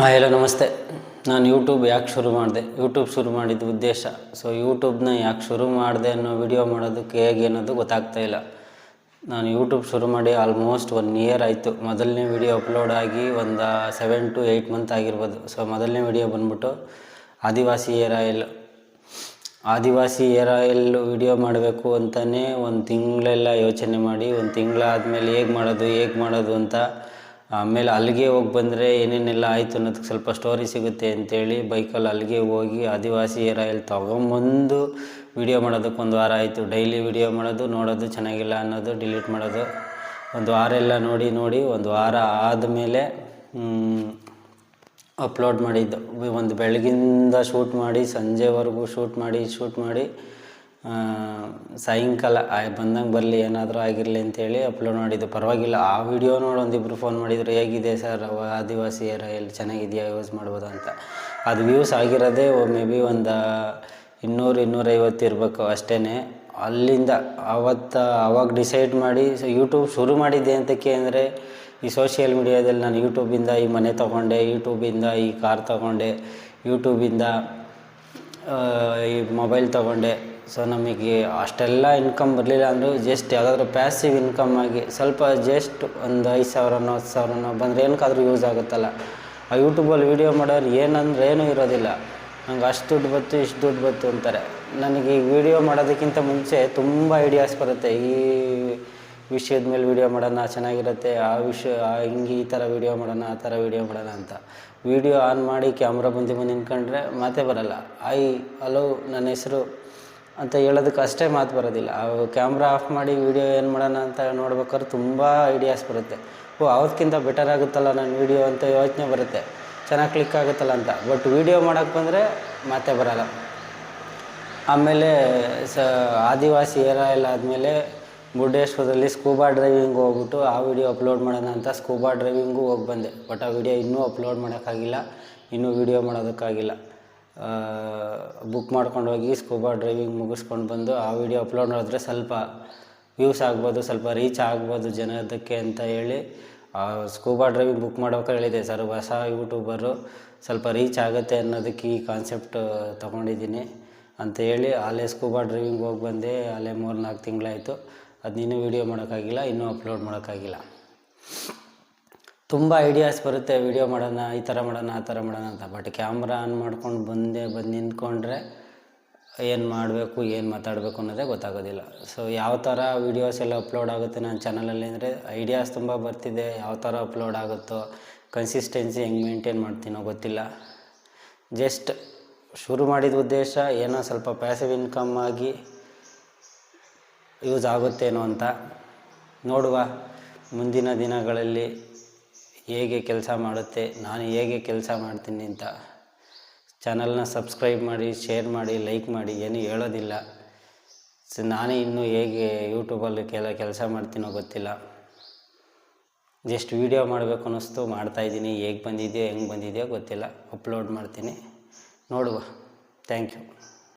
Hello ನಮಸ್ತೆ. ನಾನು YouTube ಯಾಕೆ ಶುರು ಮಾಡಿದೆ? ಯೂಟ್ಯೂಬ್ ಶುರು ಮಾಡಿದ ಉದ್ದೇಶ. ಸೊ ಯೂಟ್ಯೂಬ್ನ ಯಾಕೆ ಶುರು ಮಾಡಿದೆ ಅನ್ನೋ ವಿಡಿಯೋ ಮಾಡೋದಕ್ಕೆ ಹೇಗೆ ಅನ್ನೋದು ಗೊತ್ತಾಗ್ತಾ ಇಲ್ಲ. ನಾನು ಯೂಟ್ಯೂಬ್ ಶುರು ಮಾಡಿ ಆಲ್ಮೋಸ್ಟ್ ಒನ್ ಇಯರ್ ಆಯಿತು. ಮೊದಲನೇ ವಿಡಿಯೋ ಅಪ್ಲೋಡ್ ಆಗಿ ಒಂದು ಸೆವೆನ್ ಟು ಏಯ್ಟ್ ಮಂತ್ ಆಗಿರ್ಬೋದು. ಸೊ ಮೊದಲನೇ ವಿಡಿಯೋ ಬಂದ್ಬಿಟ್ಟು Adivasi hair oil Adivasi hair oil video ಮಾಡಬೇಕು ಅಂತಲೇ ಒಂದು ತಿಂಗಳೆಲ್ಲ ಯೋಚನೆ ಮಾಡಿ, ಒಂದು ತಿಂಗಳಾದಮೇಲೆ ಹೇಗೆ ಮಾಡೋದು ಹೇಗೆ ಮಾಡೋದು ಅಂತ ಆಮೇಲೆ ಅಲ್ಲಿಗೆ ಹೋಗಿ ಬಂದರೆ ಏನೇನೆಲ್ಲ ಆಯಿತು ಅನ್ನೋದಕ್ಕೆ ಸ್ವಲ್ಪ ಸ್ಟೋರಿ ಸಿಗುತ್ತೆ ಅಂತೇಳಿ ಬೈಕಲ್ಲಿ ಅಲ್ಲಿಗೆ ಹೋಗಿ ಆದಿವಾಸಿ ಆಯಿಲ್ ತೊಗೊಂಬಂದು ವಿಡಿಯೋ ಮಾಡೋದಕ್ಕೆ ಒಂದು ವಾರ ಆಯಿತು. ಡೈಲಿ ವಿಡಿಯೋ ಮಾಡೋದು, ನೋಡೋದು, ಚೆನ್ನಾಗಿಲ್ಲ ಅನ್ನೋದು ಡಿಲೀಟ್ ಮಾಡೋದು. ಒಂದು ವಾರ ಎಲ್ಲ ನೋಡಿ ನೋಡಿ ಒಂದು ವಾರ ಆದಮೇಲೆ ಅಪ್ಲೋಡ್ ಮಾಡಿದ್ದು. ಒಂದು ಬೆಳಗಿಂದ ಶೂಟ್ ಮಾಡಿ, ಸಂಜೆವರೆಗೂ ಶೂಟ್ ಮಾಡಿ ಶೂಟ್ ಮಾಡಿ ಸಾಯಂಕಾಲ ಬಂದಂಗೆ ಬರಲಿ, ಏನಾದರೂ ಆಗಿರಲಿ ಅಂತೇಳಿ ಅಪ್ಲೋಡ್ ಮಾಡಿದ್ದು. ಪರವಾಗಿಲ್ಲ, ಆ ವಿಡಿಯೋ ನೋಡಿ ಒಂದಿಬ್ಬರು ಫೋನ್ ಮಾಡಿದರು, ಹೇಗಿದೆ ಸರ್ ಅವ ಆದಿವಾಸಿ ಏರ ಎಲ್ಲಿ ಚೆನ್ನಾಗಿದೆಯಾ ಯೂಸ್ ಮಾಡ್ಬೋದು ಅಂತ. ಅದು ವ್ಯೂಸ್ ಆಗಿರೋದೇ ಮೇ ಬಿ ಒಂದು ಇನ್ನೂರು ಇನ್ನೂರೈವತ್ತು ಇರಬೇಕು ಅಷ್ಟೇ ಅಲ್ಲಿಂದ ಅವತ್ತು ಅವಾಗ ಡಿಸೈಡ್ ಮಾಡಿ ಯೂಟ್ಯೂಬ್ ಶುರು ಮಾಡಿದ್ದೆ ಅಂತಕ್ಕೆ ಅಂದರೆ ಈ ಸೋಷಿಯಲ್ ಮೀಡಿಯಾದಲ್ಲಿ ನಾನು ಯೂಟ್ಯೂಬಿಂದ ಈ ಮನೆ ತೊಗೊಂಡೆ ಯೂಟ್ಯೂಬಿಂದ ಈ ಕಾರ್ ತೊಗೊಂಡೆ ಯೂಟ್ಯೂಬಿಂದ ಈ ಮೊಬೈಲ್ ತೊಗೊಂಡೆ. ಸೊ ನಮಗೆ ಅಷ್ಟೆಲ್ಲ ಇನ್ಕಮ್ ಬರಲಿಲ್ಲ ಅಂದರೂ ಜಸ್ಟ್ ಯಾವುದಾದ್ರೂ ಪ್ಯಾಸಿವ್ ಇನ್ಕಮ್ ಆಗಿ ಸ್ವಲ್ಪ ಜಸ್ಟ್ ಒಂದು ಐದು ಸಾವಿರನೋ, ಹತ್ತು ಸಾವಿರನೋ ಬಂದರೆ ಏನಕ್ಕಾದ್ರೂ ಯೂಸ್ ಆಗುತ್ತಲ್ಲ. ಆ ಯೂಟ್ಯೂಬಲ್ಲಿ ವೀಡಿಯೋ ಮಾಡೋರು ಏನಂದ್ರೆ ಏನೂ ಇರೋದಿಲ್ಲ. ನಂಗೆ ಅಷ್ಟು ದುಡ್ಡು ಬತ್ತು ಇಷ್ಟು ದುಡ್ಡು ಬಂತು ಅಂತಾರೆ. ನನಗೆ ಈ ವೀಡಿಯೋ ಮಾಡೋದಕ್ಕಿಂತ ಮುಂಚೆ ತುಂಬ ಐಡಿಯಾಸ್ ಬರುತ್ತೆ. ಈ ವಿಷಯದ ಮೇಲೆ ವೀಡಿಯೋ ಮಾಡೋಣ, ಚೆನ್ನಾಗಿರುತ್ತೆ, ಆ ವಿಷಯ ಹಿಂಗೆ ಈ ಥರ ವೀಡಿಯೋ ಮಾಡೋಣ, ಆ ಥರ ವೀಡಿಯೋ ಮಾಡೋಣ ಅಂತ. ವೀಡಿಯೋ ಆನ್ ಮಾಡಿ ಕ್ಯಾಮ್ರಾ ಮುಂದೆ ಬಂದು ನಿಂತ್ಕೊಂಡ್ರೆ ಮಾತೇ ಬರಲ್ಲ. ಐ ಹಲೋ ನನ್ನ ಹೆಸರು ಅಂತ ಹೇಳೋದಕ್ಕೆ ಅಷ್ಟೇ ಮಾತು ಬರೋದಿಲ್ಲ. ಅವು ಕ್ಯಾಮ್ರಾ ಆಫ್ ಮಾಡಿ ವೀಡಿಯೋ ಏನು ಮಾಡೋಣ ಅಂತ ನೋಡ್ಬೇಕಾದ್ರೆ ತುಂಬ ಐಡಿಯಾಸ್ ಬರುತ್ತೆ. ಓ ಅವತ್ತಿಗಿಂತ ಬೆಟರ್ ಆಗುತ್ತಲ್ಲ ನನ್ನ ವೀಡಿಯೋ ಅಂತ ಯೋಚನೆ ಬರುತ್ತೆ. ಚೆನ್ನಾಗಿ ಕ್ಲಿಕ್ ಆಗುತ್ತಲ್ಲ ಅಂತ. ಬಟ್ ವೀಡಿಯೋ ಮಾಡೋಕ್ಕೆ ಬಂದರೆ ಮಾತೇ ಬರಲ್ಲ. ಆಮೇಲೆ ಸ, ಆದಿವಾಸಿ ಏರ ಎಲ್ಲ ಆದಮೇಲೆ ಮುರುಡೇಶ್ವರದಲ್ಲಿ ಸ್ಕೂಬಾ ಡ್ರೈವಿಂಗ್ ಹೋಗ್ಬಿಟ್ಟು ಆ ವಿಡಿಯೋ ಅಪ್ಲೋಡ್ ಮಾಡೋಣ ಅಂತ ಸ್ಕೂಬಾ ಡ್ರೈವಿಂಗು ಹೋಗಿ ಬಂದೆ. ಬಟ್ ಆ ವಿಡಿಯೋ ಇನ್ನೂ ಅಪ್ಲೋಡ್ ಮಾಡೋಕ್ಕಾಗಿಲ್ಲ. ಇನ್ನೂ ವಿಡಿಯೋ ಮಾಡೋದಕ್ಕಾಗಿಲ್ಲ. ಬುಕ್ ಮಾಡ್ಕೊಂಡು ಹೋಗಿ ಸ್ಕೂಬಾ ಡ್ರೈವಿಂಗ್ ಮುಗಿಸ್ಕೊಂಡು ಬಂದು ಆ ವಿಡಿಯೋ ಅಪ್ಲೋಡ್ ಮಾಡಿದ್ರೆ ಸ್ವಲ್ಪ ವ್ಯೂಸ್ ಆಗ್ಬೋದು, ಸ್ವಲ್ಪ ರೀಚ್ ಆಗ್ಬೋದು ಜನದಕ್ಕೆ ಅಂತ ಹೇಳಿ ಸ್ಕೂಬಾ ಡ್ರೈವಿಂಗ್ ಬುಕ್ ಮಾಡ್ಬೇಕಾದ್ರೆ ಹೇಳಿದೆ ಸರ್ ಹೊಸ ಯೂಟ್ಯೂಬರು ಸ್ವಲ್ಪ ರೀಚ್ ಆಗುತ್ತೆ ಅನ್ನೋದಕ್ಕೆ ಈ ಕಾನ್ಸೆಪ್ಟ್ ತೊಗೊಂಡಿದ್ದೀನಿ ಅಂತ ಹೇಳಿ, ಅಲ್ಲೇ ಸ್ಕೂಬಾ ಡ್ರೈವಿಂಗ್ ಹೋಗಿ ಬಂದೆ, ಅಲ್ಲೇ ಮೂರು ನಾಲ್ಕು ತಿಂಗಳಾಯಿತು ಅದನ್ನಿನ್ನೂ ವೀಡಿಯೋ ಮಾಡೋಕ್ಕಾಗಿಲ್ಲ, ಇನ್ನೂ ಅಪ್ಲೋಡ್ ಮಾಡೋಕ್ಕಾಗಿಲ್ಲ. ತುಂಬ ಐಡಿಯಾಸ್ ಬರುತ್ತೆ ವಿಡಿಯೋ ಮಾಡೋಣ, ಈ ಥರ ಮಾಡೋಣ, ಆ ಥರ ಮಾಡೋಣ ಅಂತ. ಬಟ್ ಕ್ಯಾಮ್ರಾ ಆನ್ ಮಾಡ್ಕೊಂಡು ಬಂದೇ ಬಂದು ನಿಂತ್ಕೊಂಡ್ರೆ ಏನು ಮಾಡಬೇಕು, ಏನು ಮಾತಾಡಬೇಕು ಅನ್ನೋದೇ ಗೊತ್ತಾಗೋದಿಲ್ಲ. ಸೊ ಯಾವ ಥರ ವೀಡಿಯೋಸ್ ಎಲ್ಲ ಅಪ್ಲೋಡ್ ಆಗುತ್ತೆ ನನ್ನ ಚಾನಲಲ್ಲಿ ಅಂದರೆ ಐಡಿಯಾಸ್ ತುಂಬ ಬರ್ತಿದೆ. ಯಾವ ಥರ ಅಪ್ಲೋಡ್ ಆಗುತ್ತೋ ಕನ್ಸಿಸ್ಟೆನ್ಸಿ ಹೆಂಗೆ ಮೇಂಟೈನ್ ಮಾಡ್ತೀನೋ ಗೊತ್ತಿಲ್ಲ. ಜಸ್ಟ್ ಶುರು ಮಾಡಿದ ಉದ್ದೇಶ ಏನೋ ಸ್ವಲ್ಪ ಪ್ಯಾಸಿವ್ ಇನ್ಕಮ್ ಆಗಿ ಯೂಸ್ ಆಗುತ್ತೇನೋ ಅಂತ ನೋಡುವ ಮುಂದಿನ ದಿನಗಳಲ್ಲಿ. ಹೇಗೆ ಕೆಲಸ ಮಾಡುತ್ತೆ, ನಾನು ಹೇಗೆ ಕೆಲಸ ಮಾಡ್ತೀನಿ ಅಂತ ಚಾನಲ್ನ ಸಬ್ಸ್ಕ್ರೈಬ್ ಮಾಡಿ ಶೇರ್ ಮಾಡಿ ಲೈಕ್ ಮಾಡಿ, ಏನು ಹೇಳೋದಿಲ್ಲ. ಸೊ ನಾನೇ ಇನ್ನೂ ಹೇಗೆ ಯೂಟ್ಯೂಬಲ್ಲಿ ಕೆಲ ಕೆಲಸ ಮಾಡ್ತೀನೋ ಗೊತ್ತಿಲ್ಲ. ಜಸ್ಟ್ ವೀಡಿಯೋ ಮಾಡಬೇಕು ಅನ್ನಿಸ್ತು ಮಾಡ್ತಾಯಿದ್ದೀನಿ ಹೇಗೆ ಬಂದಿದೆಯೋ, ಹೆಂಗೆ ಬಂದಿದೆಯೋ ಗೊತ್ತಿಲ್ಲ. ಅಪ್ಲೋಡ್ ಮಾಡ್ತೀನಿ. ನೋಡುವ. Thank you